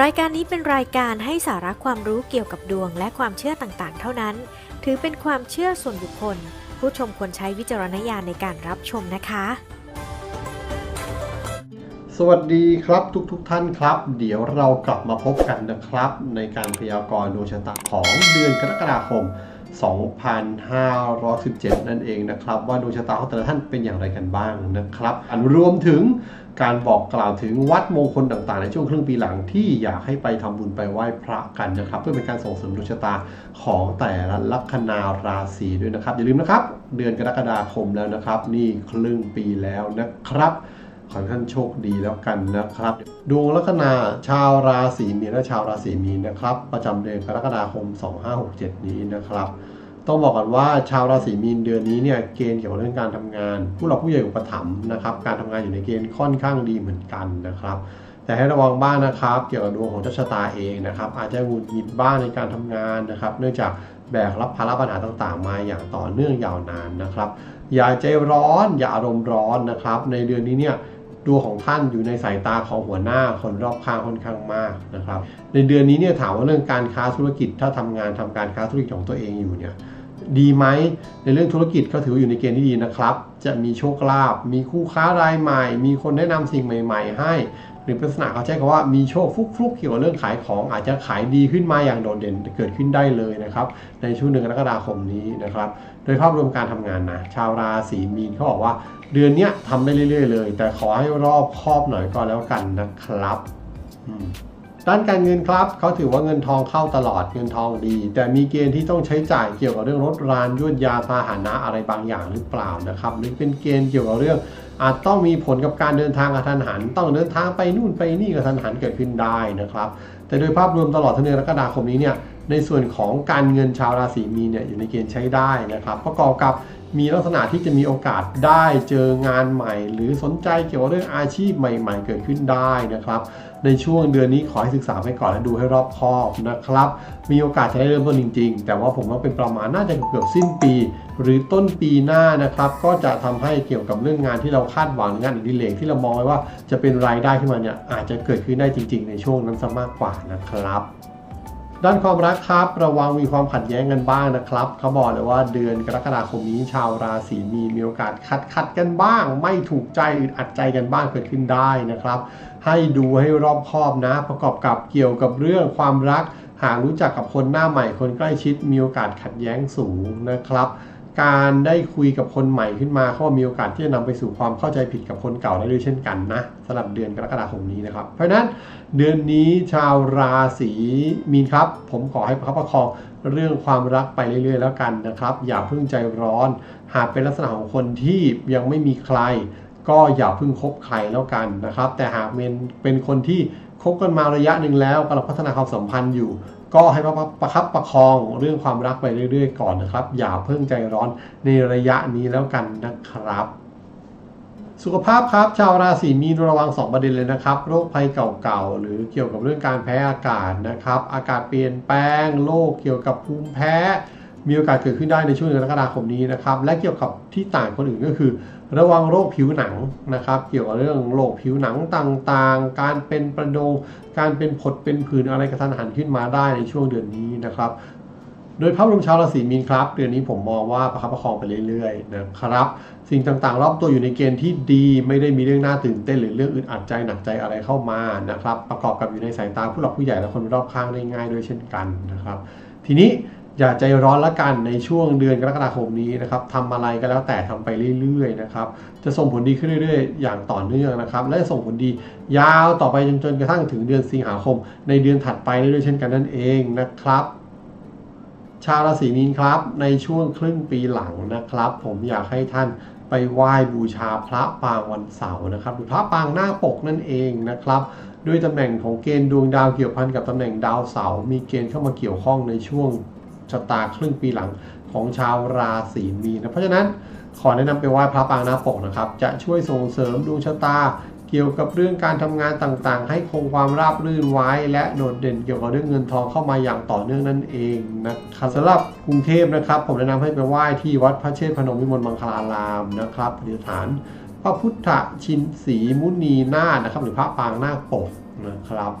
รายการนี้เป็นรายการให้สาระความรู้เกี่ยวกับดวงและความเชื่อต่างๆ เท่านั้น ถือเป็นความเชื่อส่วนบุคคล ผู้ชมควรใช้วิจารณญาณในการรับชมนะคะ สวัสดีครับทุกทุกๆท่านครับ เดี๋ยวเรากลับมาพบกันนะครับ ในการพยากรณ์ดวงชะตาของเดือนกรกฎาคม 2517 นั่นเองนะครับ ว่าดวงชะตาของแต่ละท่านเป็นอย่างไรกันบ้างนะครับ อันรวมถึงการบอกกล่าวถึงวัดมงคลต่างๆ ในช่วงครึ่งปีหลังที่อยากให้ไปทำบุญไปไหว้พระกันนะครับ เพื่อเป็นการส่งเสริมดวงชะตาของแต่ละลัคนาราศีด้วยนะครับ อย่าลืมนะครับ เดือนกรกฎาคมแล้วนะครับ นี่ครึ่งปีแล้วนะครับขอให้ท่านโชคดีแล้วกันนะครับ ดวงลัคนาชาวราศีมีนและชาวราศีมีนนะครับ ประจำเดือนกรกฎาคม 2567 นี้นะครับ ต้องบอกกันว่าชาวราศีมีนเดือนนี้เนี่ยเกณฑ์เกี่ยวกับเรื่องการทำงาน ผู้หลักผู้ใหญ่อุปถัมภ์นะครับการทำงานอยู่ในเกณฑ์ค่อนข้างดีเหมือนกันนะครับ แต่ให้ระวังบ้างนะครับ เกี่ยวกับดวงของเจ้าชะตาเองนะครับ อาจจะหงุดหงิดบ้างในการทำงานนะครับ เนื่องจากแบกรับภาระปัญหาต่างๆ มาอย่างต่อเนื่องยาวนานนะครับ อย่าใจร้อนอย่าอารมณ์ร้อนนะครับ ในเดือนนี้เนี่ยดวงของท่านอยู่ในสายตาของหัวหน้าคนรอบข้างค่อนข้างมากนะครับ ในเดือนนี้เนี่ยถามว่าเรื่องการค้าธุรกิจถ้าทำงานทำการค้าธุรกิจของตัวเองอยู่เนี่ย ดีไหมในเรื่องธุรกิจก็ถืออยู่ในเกณฑ์ที่ดีนะครับ จะมีโชคลาภมีคู่ค้ารายใหม่ มีคนแนะนำสิ่งใหม่ ๆ ให้ หรือเป็นลักษณะเขาใช้คำว่ามีโชคฟุกๆเกี่ยวกับเรื่องขายของอาจจะขายดีขึ้นมาอย่างโดดเด่นเกิดขึ้นได้เลยนะครับ ในช่วงเดือนกรกฎาคมนี้นะครับ โดยภาพรวมการทำงานนะชาวราศีมีนเขาบอกว่า เดือนนี้ทำได้เรื่อย ๆ เลย แต่ขอให้รอบครอบหน่อยก็แล้วกันนะครับ อืม ด้านการเงินครับเขาถือว่าเงินทองเข้าตลอดเงินทองดี แต่มีเกณฑ์ที่ต้องใช้จ่ายเกี่ยวกับเรื่องรถรานยวดยาพาหนะอะไรบางอย่างหรือเปล่านะครับหรือเป็นเกณฑ์เกี่ยวกับเรื่อง อาจต้องมีผลกับการเดินทางกระทันหัน ต้องเดินทางไปนู่นไปนี่กระทันหันเกิดขึ้นได้นะครับ แต่โดยภาพรวมตลอดทั้งเดือนกรกฎาคมนี้เนี่ยในส่วนของการเงินชาวราศีมีนเนี่ยอยู่ในเกณฑ์ใช้ได้นะครับประกอบกับ มีลักษณะที่จะมีโอกาสได้เจองานใหม่ หรือสนใจเกี่ยวกับเรื่องอาชีพใหม่ๆ เกิดขึ้นได้นะครับ ในช่วงเดือนนี้ขอให้ศึกษาไปก่อนและดูให้รอบคอบนะครับ มีโอกาสจะได้เริ่มต้นจริง ๆ แต่ว่าผมว่าเป็นประมาณน่าจะเกือบสิ้นปี หรือต้นปีหน้านะครับ ก็จะทำให้เกี่ยวกับเรื่องงานที่เราคาดหวังงานอดิเรกที่เรามองไว้ว่าจะเป็นรายได้ขึ้นมาเนี่ยอาจจะเกิดขึ้นได้จริง ๆ ในช่วงนั้นซะมากกว่านะครับ ด้านความรักครับระวังมีความขัดแย้งกันบ้างนะครับเขาบอกเลยว่าเดือนกรกฎาคมนี้ชาวราศีมีนมีโอกาสขัดขัดกันบ้าง ไม่ถูกใจอึดอัดใจกันบ้างเกิดขึ้นได้นะครับ ให้ดูให้รอบคอบนะ ประกอบกับเกี่ยวกับเรื่องความรัก หากรู้จักกับคนหน้าใหม่คนใกล้ชิดมีโอกาสขัดแย้งสูงนะครับ การได้คุยกับคนใหม่ขึ้นมาเขามีโอกาสที่จะนำไปสู่ความเข้าใจผิดกับคนเก่าได้ด้วยเช่นกันนะสำหรับเดือนกรกฎาคมนี้นะครับ เพราะฉะนั้นเดือนนี้ชาวราศีมีนครับ ผมขอให้ประคับประคองเรื่องความรักไปเรื่อยๆ แล้วกันนะครับ อย่าเพิ่งใจร้อน หากเป็นลักษณะของคนที่ยังไม่มีใคร ก็อย่าเพิ่งคบใครแล้วกันนะครับ แต่หากเป็นเป็นคนที่คบกันมาระยะหนึ่งแล้วกำลังพัฒนาความสัมพันธ์อยู่ ก็ให้ประประคับประคองเรื่องความรักไปเรื่อย ๆ ก่อนนะครับ อย่าเพิ่งใจร้อนในระยะนี้แล้วกันนะครับสุขภาพครับชาวราศีมีนระวัง 2 ประเด็นเลยนะครับ โรคภัยเก่าๆ หรือเกี่ยวกับเรื่องการแพ้อากาศนะครับ อากาศเปลี่ยนแปลงโรคเกี่ยวกับภูมิแพ้ มีโอกาสเกิดขึ้นได้ในช่วงเดือนกรกฎาคมนี้นะครับ และเกี่ยวกับที่ต่างคนอื่นก็คือ ระวังโรคผิวหนังนะครับ เกี่ยวกับเรื่องโรคผิวหนังต่างๆ การเป็นประโดง การเป็นผดเป็นผื่นอะไรกระทันหันขึ้นมาได้ในช่วงเดือนนี้นะครับ โดยภาพรวมชาวราศีมีนครับ เดือนนี้ผมมองว่าประคับประคองไปเรื่อยๆนะครับ สิ่งต่างๆ รอบตัวอยู่ในเกณฑ์ที่ดี ไม่ได้มีเรื่องน่าตื่นเต้นหรือเรื่องอึดอัดใจหนักใจอะไรเข้ามานะครับ ประกอบกับอยู่ในสายตาผู้หลักผู้ใหญ่และคนรอบข้างได้ง่ายด้วยเช่นกันนะครับ ทีนี้ อย่าใจร้อนละกันในช่วงเดือนกรกฎาคมนี้นะครับทำอะไรก็แล้วแต่ทำไปเรื่อยๆนะครับจะส่งผลดีขึ้นเรื่อยๆ อย่างต่อเนื่องนะครับ และจะส่งผลดียาวต่อไปจนจนกระทั่งถึงเดือนสิงหาคม ในเดือนถัดไปเรื่อยๆเช่นกันนั่นเองนะครับชาวราศีมีนครับ ในช่วงครึ่งปีหลังนะครับ ผมอยากให้ท่านไปไหว้บูชาพระปางวันเสาร์นะครับหรือพระปางหน้าปกนั่นเองนะครับด้วยตำแหน่งของเกณฑ์ดวงดาวเกี่ยวพันกับตำแหน่งดาวเสาร์มีเกณฑ์เข้ามาเกี่ยวข้องในช่วง ชะตาครึ่งปีหลังของชาวราศีมีนนะเพราะฉะนั้นขอแนะนำไปไหว้พระปางนาปกนะครับ จะช่วยส่งเสริมดวงชะตาเกี่ยวกับเรื่องการทำงานต่างๆ ให้คงความราบรื่นไว้ และโดดเด่นเกี่ยวกับเรื่องเงินทองเข้ามาอย่างต่อเนื่องนั่นเองนะครับสำหรับกรุงเทพนะครับ ผมแนะนำให้ไปไหว้ที่วัดพระเชษฐ์พนมวิมลมังคลารามนะครับปฏิสถานพระพุทธชินสีมุนีนาถนะครับ หรือพระปางนาคปกนะครับ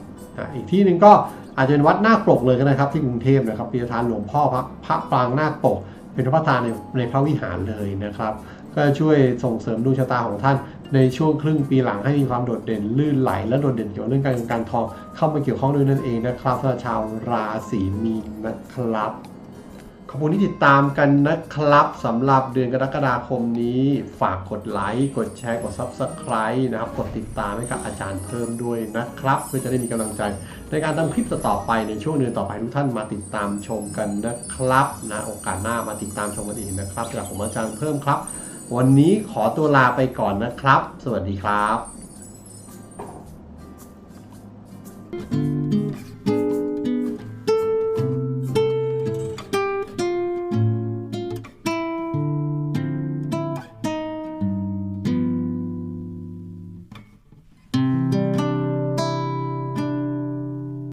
อีกที่หนึ่งก็ อาจจะเป็นวัดนาปกเลยก็ได้ครับ ที่กรุงเทพนะครับปีทานหลวงพ่อพระพระปางนาปก เป็นพระประธานในในพระวิหารเลยนะครับ ก็ช่วยส่งเสริมดวงชะตาของท่านในช่วงครึ่งปีหลังให้มีความโดดเด่นลื่นไหล และโดดเด่นเกี่ยวกับเรื่องการเงินการทองเข้ามาเกี่ยวข้องด้วยนั่นเองนะครับสำหรับชาวราศีมีนนะครับ ขอบคุณที่ติดตามกันนะครับสำหรับเดือนกรกฎาคมนี้ ฝากกดไลค์ กดแชร์ กด Subscribe นะครับ กดติดตามให้กับอาจารย์เพิ่มด้วยนะครับ เพื่อจะได้มีกำลังใจ ในการทำคลิปต่อไปในช่วงเดือนต่อไปทุกท่านมาติดตามชมกันนะครับนะโอกาสหน้ามาติดตามชมกันอีกนะครับจากผมอาจารย์เพิ่มครับ วันนี้ขอตัวลาไปก่อนนะครับ สวัสดีครับ